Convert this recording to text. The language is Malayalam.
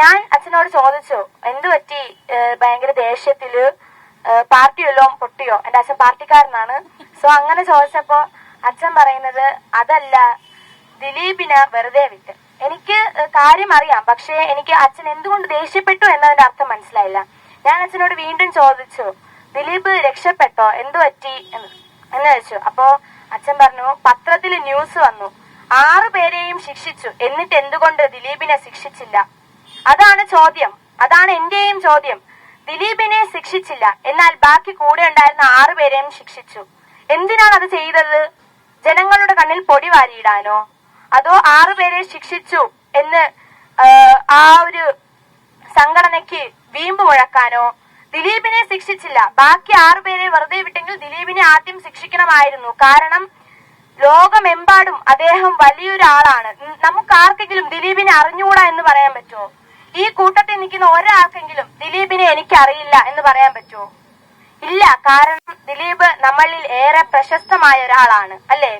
ഞാൻ അച്ഛനോട് ചോദിച്ചു എന്തു പറ്റി? ഭയങ്കര ദേഷ്യത്തിൽ? പാർട്ടി പൊട്ടിയോ? എന്റെ അച്ഛൻ പാർട്ടിക്കാരനാണ്. സോ അങ്ങനെ ചോദിച്ചപ്പോ അച്ഛൻ പറയുന്നത് അതല്ല ദിലീപിന് വെറുതെ വിട്ട്. എനിക്ക് കാര്യം അറിയാം പക്ഷേ എനിക്ക് അച്ഛൻ എന്തുകൊണ്ട് ദേഷ്യപ്പെട്ടു എന്നതിന്റെ അർത്ഥം മനസ്സിലായില്ല. ഞാൻ അച്ഛനോട് വീണ്ടും ചോദിച്ചു ദിലീപ് രക്ഷപ്പെട്ടോ? എന്തു പറ്റി? എന്ന് എന്ന് ചോദിച്ചു. അപ്പോ അച്ഛൻ പറഞ്ഞു പത്രത്തിൽ ന്യൂസ് വന്നു. ആറു പേരെയും ശിക്ഷിച്ചു. എന്നിട്ട് എന്തുകൊണ്ട് ദിലീപിനെ ശിക്ഷിച്ചില്ല? അതാണ് ചോദ്യം. അതാണ് എന്റെയും ചോദ്യം. ദിലീപിനെ ശിക്ഷിച്ചില്ല. എന്നാൽ ബാക്കി കൂടെ ഉണ്ടായിരുന്ന ആറുപേരെയും ശിക്ഷിച്ചു. എന്തിനാണ് അത് ചെയ്തത്? ജനങ്ങളുടെ കണ്ണിൽ പൊടി വാരിയിടാനോ? അതോ ആറുപേരെ ശിക്ഷിച്ചു എന്ന് ആ, ഒരു സംഘടനയ്ക്ക് വീമ്പ് മുഴക്കാനോ? ദിലീപിനെ ശിക്ഷിച്ചില്ല. ബാക്കി ആറുപേരെ വെറുതെ വിട്ടെങ്കിൽ ദിലീപിനെ ആദ്യം ശിക്ഷിക്കണമായിരുന്നു. കാരണം ലോകമെമ്പാടും അദ്ദേഹം വലിയൊരാളാണ്. നമുക്ക് ആർക്കെങ്കിലും ദിലീപിനെ അറിഞ്ഞുകൂടാ എന്ന് പറയാൻ പറ്റുമോ? ഈ കൂട്ടത്തിൽ നിൽക്കുന്ന ഒരാൾക്കെങ്കിലും ദിലീപിനെ എനിക്ക് അറിയില്ല എന്ന് പറയാൻ പറ്റുമോ? ഇല്ല കാരണം ദിലീപ് നമ്മളിൽ ഏറെ പ്രശസ്തമായ ഒരാളാണ് അല്ലേ?